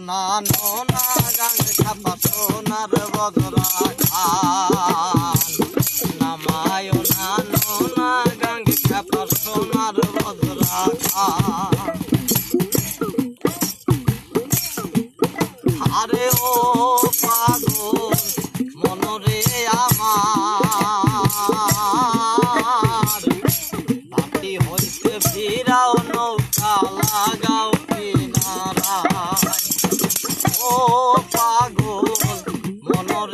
সোনা, নোনা গান খাপা সোনার বদরা খান নামায় না, নোনা গান খাপা সোনার বদরা খান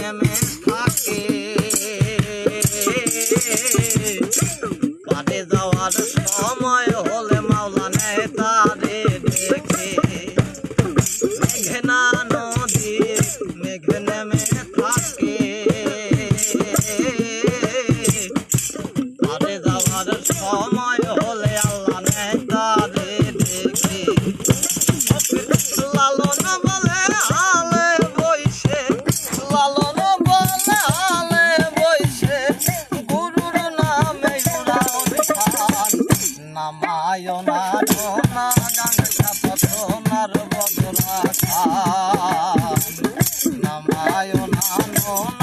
প্রেমের থাকে সময় হলে মাওলা নেয় তারে দেখে মেঘনা নদী মেঘনা Oh.